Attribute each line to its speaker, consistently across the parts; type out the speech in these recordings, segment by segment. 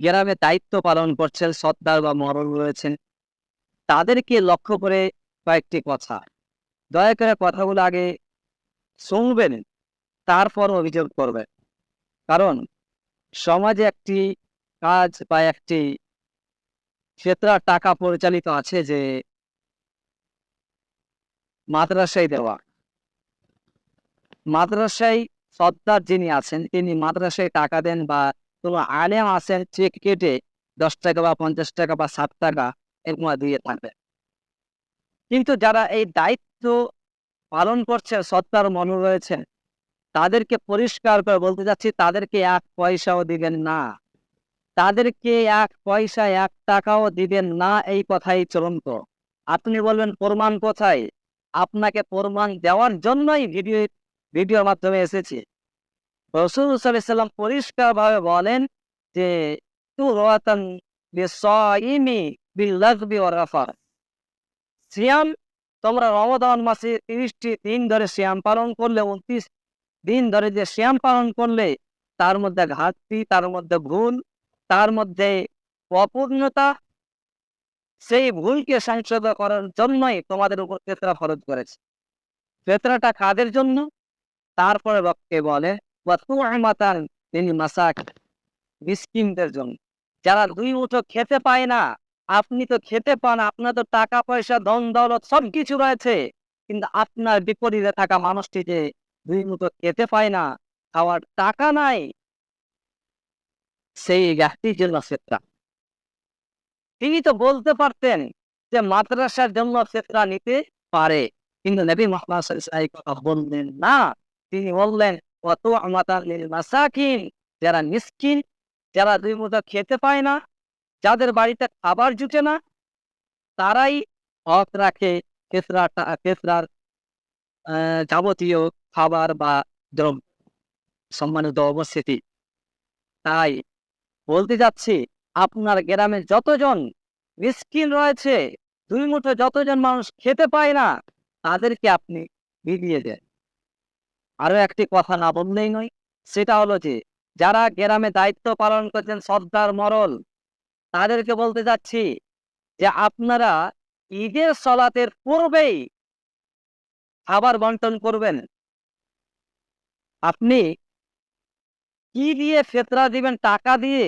Speaker 1: গ্রামে দায়িত্ব পালন করছেন সর্দার বা মরল রয়েছেন তাদেরকে লক্ষ্য করে কয়েকটি কথা। দয়া করে কথাগুলো আগে শুনবেন, তারপর অভিযোগ করবেন। কারণ সমাজে একটি কাজ বা একটি ক্ষেত্র টাকা পরিচালিত আছে যে মাদ্রাসায় দেওয়া। মাদ্রাসায় সর্দার যিনি আছেন, তিনি মাদ্রাসায় টাকা দেন বা কোনো আলেম আছেন চেক কেটে দশ টাকা বা পঞ্চাশ টাকা বা ষাট টাকা এরকম দিয়ে থাকবেন কিন্তু যারা এই দায়িত্ব পালন করছে, সত্তার মনে রয়েছেন তাদেরকে পরিষ্কার করে বলতে যাচ্ছি তাদেরকে এক পয়সাও দিবেন না। তাদেরকে এক পয়সা, এক টাকাও দিবেন না, এই কথাই চলন্ত। আপনি বলবেন, প্রমাণ কোথায়? আপনাকে প্রমাণ দেওয়ার জন্যই ভিডিও, ভিডিওর মাধ্যমে এসেছি। রসুল সাল্লাম পরিষ্কার ভাবে বলেন যে তু তোমরা রমজান মাসে তিরিশটি দিন ধরে শ্যাম পালন করলে, উনত্রিশ দিন ধরে যে শ্যাম পালন করলে, তার মধ্যে ঘাটতি, তার মধ্যে ভুল, তার মধ্যে অপূর্ণতা, সেই ভুলকে সংশোধন করার জন্যই তোমাদের উপর ফেতরা ফরজ করেছে। ফেতরাটা কাদের জন্য? তারপরে বক্তে বলে তিনি মাসাক মিসকিনদের জন্য। যারা দুই মুঠো খেতে পায় না, আপনি তো খেতে পান, আপনার তো টাকা, পয়সা, ধন, দৌলত সব কিছু রয়েছে। কিন্তু আপনার বিপরীতে থাকা মানুষটি যে দুই মুঠো খেতে পায় না, খাওয়ার টাকা নাই, সেই ব্যক্তির জন্য ফেতরা তিনি তো বলতে পারতেন যে মাদ্রাসার জন্য ফেতরা নিতে পারে, কিন্তু নবী মোহাম্মদ বললেন না। তিনি বললেন আমাতাল মাসাকিন, যারা মিসকিন, যারা দুই মুঠো খেতে পায় না, যাদের বাড়িতে খাবার জুটে না, তারাই হক রাখে ফেতরার যাবতীয় খাবার বা দ্রব্য, সম্মানিত অবস্থিতি তাই বলতে যাচ্ছি, আপনার গ্রামে যতজন মিসকিন রয়েছে, দুই মুঠো যতজন মানুষ খেতে পায় না, তাদেরকে আপনি বিলিয়ে দেন। আরও একটি কথা না বললেই নয়, সেটা হলো যে, যারা গ্রামে দায়িত্ব পালন করছেন সর্দার মরল, তাদেরকে বলতে যাচ্ছি যে আপনারা ঈদের সলাতের পূর্বেই খাবার বন্টন করবেন। আপনি কি দিয়ে ফেতরা দিবেন, টাকা দিয়ে?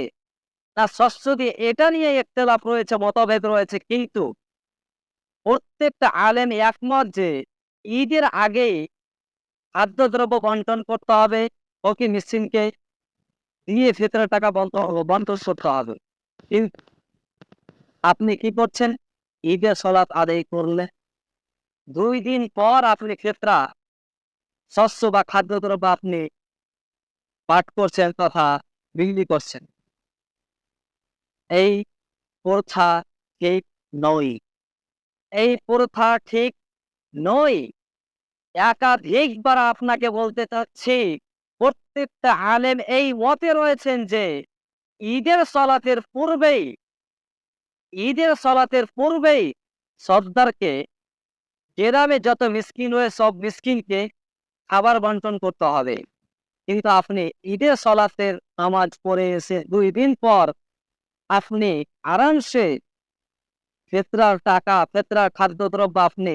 Speaker 1: না, শস্য দিয়ে? এটা নিয়ে একতলাপ রয়েছে, মতভেদ রয়েছে, কিন্তু প্রত্যেকটা আলেম একমত যে, ঈদের আগে খাদ্যদ্রব্য বন্টন করতে হবে ফকির মিসকিনকে দিয়ে ফেতরা টাকা বন্টন করতে হবে। আপনি কি করছেন? ঈদের সলাৎ আদায় করলে দুই দিন পর আপনি ফেতরা, শস্য বা খাদ্যদ্রব্য আপনি পাঠ করছেন তথা বিক্রি করছেন। এই প্রথা ঠিক নয়। এই প্রথা ঠিক নয়। একাধিকবার আপনাকে বলতে চাচ্ছি, প্রত্যেকটা আলেম এই মতে রয়েছেন যে, ঈদের সলাতের পূর্বেই, ঈদের সলাতের পূর্বেই সর্দারকে গ্রামে যত মিসকিন রয়ে সব মিসকিনকে খাবার বন্টন করতে হবে। কিন্তু আপনি ঈদের সলাতের নামাজ পড়ে এসে দুই দিন পর আপনি আরামসে ফেতরার টাকা, ফেতরার খাদ্যদ্রব্য আপনি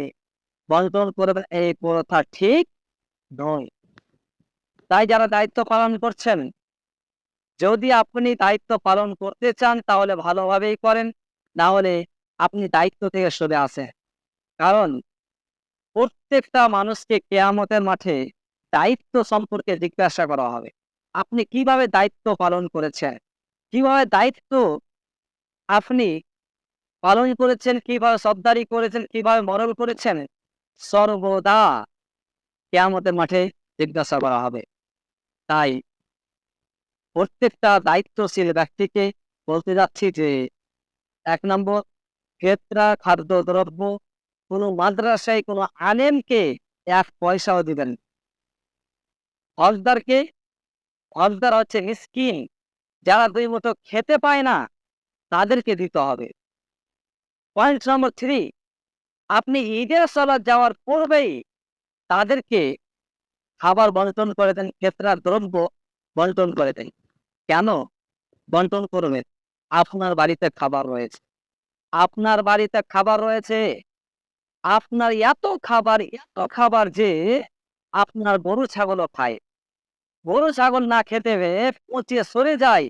Speaker 1: বন্টন করবেন এই প্রথা ঠিক নয়। তাই যারা দায়িত্ব পালন করছেন, যদি আপনি দায়িত্ব পালন করতে চান, তাহলে ভালোভাবেই করেন, না হলে আপনি দায়িত্ব থেকে সরে আসেন। কারণ প্রত্যেকটা মানুষকে কেয়ামতের মাঠে দায়িত্ব সম্পর্কে জিজ্ঞাসা করা হবে, আপনি কীভাবে দায়িত্ব পালন করেছেন? কীভাবে দায়িত্ব আপনি পালন করেছেন? কীভাবে সর্দারি করেছেন? কীভাবে মরল করেছেন? সর্বদা কেয়ামতের মাঠে জিজ্ঞাসা করা হবে। তাই প্রত্যেকটা দায়িত্বশীল ব্যক্তিকে বলতে যাচ্ছি যে, এক নম্বর, ক্ষেত্রা, খাদ্য, দ্রব্য, কোনো মাদ্রাসায় কোনো আলেমকে এক পয়সাও দিবেন হজদারকে হজদার হচ্ছে মিসকিন, যারা দুই মতো খেতে পায় না, তাদেরকে দিতে হবে। পয়েন্ট নম্বর থ্রি আপনি ঈদের সলাৎ যাওয়ার পূর্বেই তাদেরকে খাবার বন্টন করে দেন ক্ষেত্রার দ্রব্য বন্টন করে দেন। কেন বন্টন করবেন? আপনার বাড়িতে খাবার রয়েছে। আপনার বাড়িতে খাবার রয়েছে। আপনার এত খাবার এত খাবার যে আপনার গরু, ছাগলও খায়। গরু, ছাগল না খেতে পচিয়ে সরে যায়।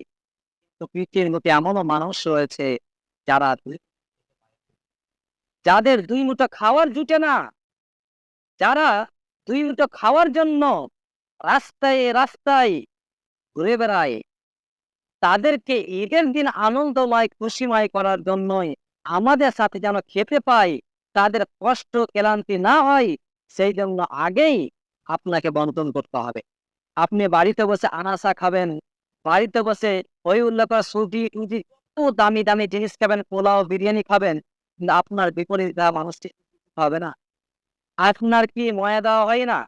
Speaker 1: তো পৃথিবীর মধ্যে এমনও মানুষ রয়েছে যারা যাদের দুই মুঠো খাওয়ার জুটে না, যারা দুই মুঠো খাওয়ার জন্য রাস্তায় রাস্তায় ঘুরে বেড়ায়, তাদেরকে ঈদের দিন আনন্দময়, খুশিময় করার জন্যই আমাদের সাথে যেন খেতে পাই তাদের কষ্ট, ক্লান্তি না হয়, সেই জন্য আগেই আপনাকে বন্টন করতে হবে। আপনি বাড়িতে বসে আনাসা খাবেন, বাড়িতে বসে ওই উল্লেখ করা সুজি টুজি দামি দামি জিনিস খাবেন, পোলাও, বিরিয়ানি খাবেন কিন্তু আপনার বিপরীত দেওয়া মানুষটি হবে না। আপনার কি ময়া দেওয়া হয় না?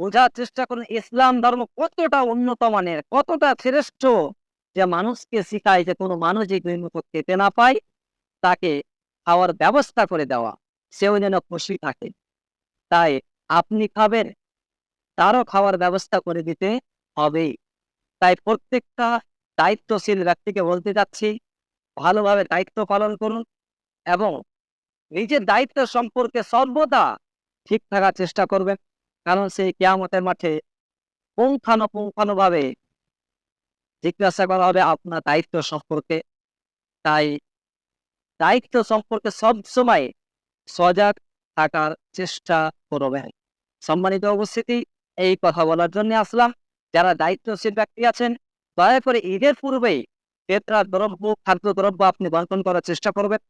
Speaker 1: বোঝার চেষ্টা করুন, ইসলাম ধর্ম কতটা উন্নত মানের, কতটা শ্রেষ্ঠ যে মানুষকে শিখায় যে কোনো মানুষ যে খেতে না পায়, তাকে খাওয়ার ব্যবস্থা করে দেওয়া, সেও যেন খুশি থাকে। তাই আপনি খাবেন, তারও খাওয়ার ব্যবস্থা করে দিতে হবেই। তাই প্রত্যেকটা দায়িত্বশীল ব্যক্তিকে বলতে চাচ্ছি, ভালোভাবে দায়িত্ব পালন করুন এবং নিজের দায়িত্ব সম্পর্কে সর্বদা ঠিক থাকার চেষ্টা করবেন। কারণ সেই কেয়ামতের মাঠে পুঙ্খানুপুঙ্খানু ভাবে জিজ্ঞাসা করা হবে আপনার দায়িত্ব সম্পর্কে। তাই দায়িত্ব সম্পর্কে সব সময় সজাগ থাকার চেষ্টা করবেন। সম্মানিত উপস্থিতি, এই কথা বলার জন্য আসলাম। যারা দায়িত্বশীল ব্যক্তি আছেন, দয়া করে ঈদের পূর্বেই পেত্রা দ্রব্য, খাদ্য দ্রব্য আপনি বন্টন করার চেষ্টা করবেন।